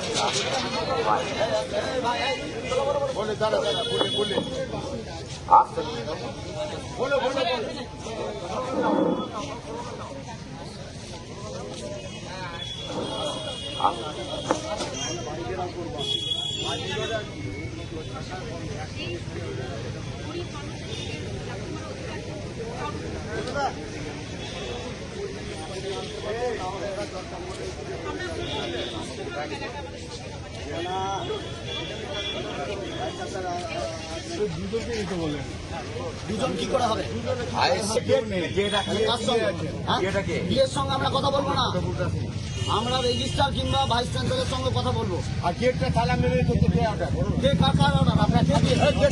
এখন আবার- বলে দাঁড়া দাঁড়া বলে বলে বলো বলো বলো দুজন কি করে হবে? কার সঙ্গে? হ্যাঁ? বিয়ের সঙ্গে আমরা কথা বলব না। আমরা রেজিস্ট্রার কিংবা ভাইস চ্যান্সেলের সঙ্গে কথা বলব। আর গেটটা তালা মেরে করতে কে কার কার অর্ডার আপনার কে দিয়েছে?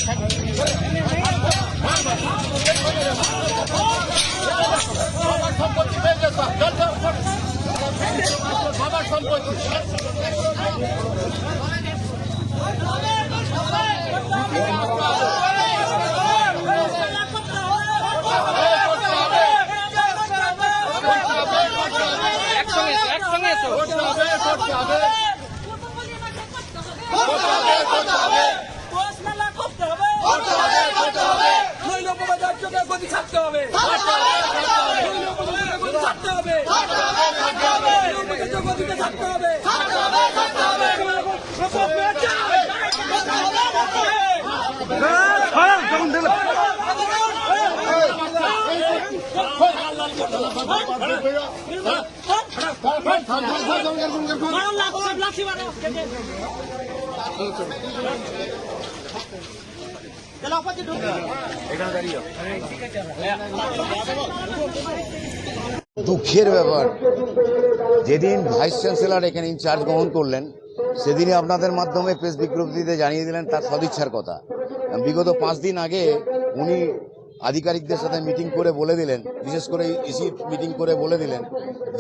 বাবার সম্পত্তি বাবার সম্পত্তি। একসঙ্গে একসঙ্গে দুঃখের ব্যাপার। যেদিন ভাইস চ্যান্সেলর এখানে ইনচার্জ গ্রহণ করলেন, সেদিনই আপনাদের মাধ্যমে প্রেস বিজ্ঞপ্তিতে জানিয়ে দিলেন তার সদিচ্ছার কথা। বিগত পাঁচ দিন আগে উনি আধিকারিকদের সাথে মিটিং করে বলে দিলেন, বিশেষ করে ইসি মিটিং করে বলে দিলেন,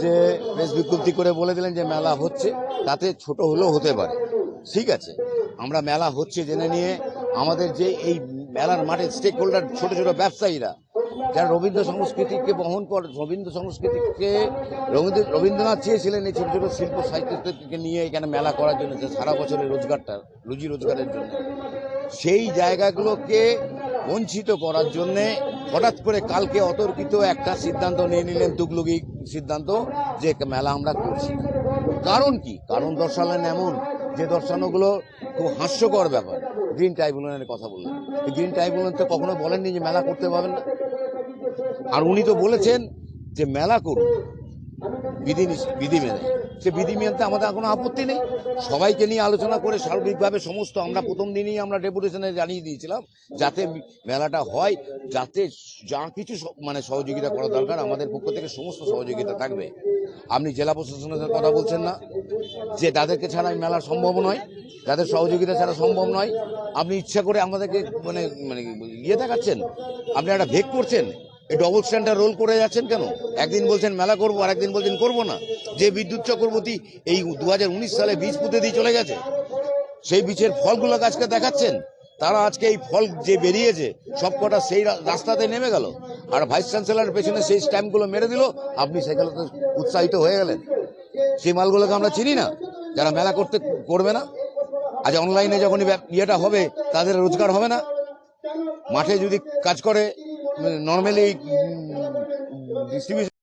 যে প্রেস বিজ্ঞপ্তি করে বলে দিলেন যে মেলা হচ্ছে, তাতে ছোট হলেও হতে পারে। ঠিক আছে, আমরা মেলা হচ্ছে জেনে নিয়ে আমাদের যে এই মেলার মাঠে স্টেক হোল্ডার ছোটো ছোটো ব্যবসায়ীরা যারা রবীন্দ্র সংস্কৃতিকে বহন করে, রবীন্দ্র সংস্কৃতিকে রবীন্দ্র, রবীন্দ্রনাথ চেয়েছিলেন এই ছোটো ছোটো শিল্প সাহিত্যকে নিয়ে এখানে মেলা করার জন্য, যে সারা বছরের রোজগারটা, রুজি রোজগারের জন্য। সেই জায়গাগুলোকে বঞ্চিত করার জন্যে হঠাৎ করে কালকে অতর্কিত একটা সিদ্ধান্ত নিয়ে নিলেন তুগলুগি সিদ্ধান্ত, যে মেলা আমরা করছি। কারণ কি? কারণ দর্শালেন এমন যে দর্শানোগুলো খুব হাস্যকর ব্যাপার। গ্রিন ট্রাইব্যুনালের কথা বললেন। গ্রিন ট্রাইব্যুনাল তো কখনো বলেননি যে মেলা করতে পারবেন না। আর উনি তো বলেছেন যে মেলা করুন। বিধি বিধি মেনে। সে বিধি মেনতে আমাদের কোনো আপত্তি নেই। সবাইকে নিয়ে আলোচনা করে সার্বিকভাবে সমস্ত আমরা প্রথম দিনই আমরা ডেপুটেশনে জানিয়ে দিয়েছিলাম যাতে মেলাটা হয়, যাতে যা কিছু মানে সহযোগিতা করা দরকার, আমাদের পক্ষ থেকে সমস্ত সহযোগিতা থাকবে। আপনি জেলা প্রশাসনের কথা বলছেন না। যে তাদেরকে ছাড়া মেলা সম্ভব নয়, তাদের সহযোগিতা ছাড়া সম্ভব নয়। আপনি ইচ্ছা করে আমাদেরকে মানে মানে ইয়ে দেখাচ্ছেন। আপনি একটা ভেগ করছেন। এই ডবল স্ট্যান্ডার্ড রোল করে যাচ্ছেন কেন? একদিন বলছেন মেলা করব আর একদিন বলছেন করব না। যে বিদ্যুৎ চক্রবর্তী এই দু হাজার উনিশ সালে বীজ পুঁতে দিয়ে চলে গেছে, সেই বীজের ফলগুলো আজকে দেখাচ্ছেন। তারা আজকে এই ফল যে বেরিয়েছে, সবকটা সেই রাস্তাতে নেমে গেল। আর ভাইস চ্যান্সেলর পেছনে সেই স্ট্যাম্পগুলো মেরে দিল, আপনি সেগুলোতে উৎসাহিত হয়ে গেলেন। সেই মালগুলোকে আমরা চিনি না, যারা মেলা করতে করবে না। আজ অনলাইনে যখন ইয়েটা হবে, তাদের রোজগার হবে না। মাঠে যদি কাজ করে নর্মালি ডিস্ট্রিবিউশন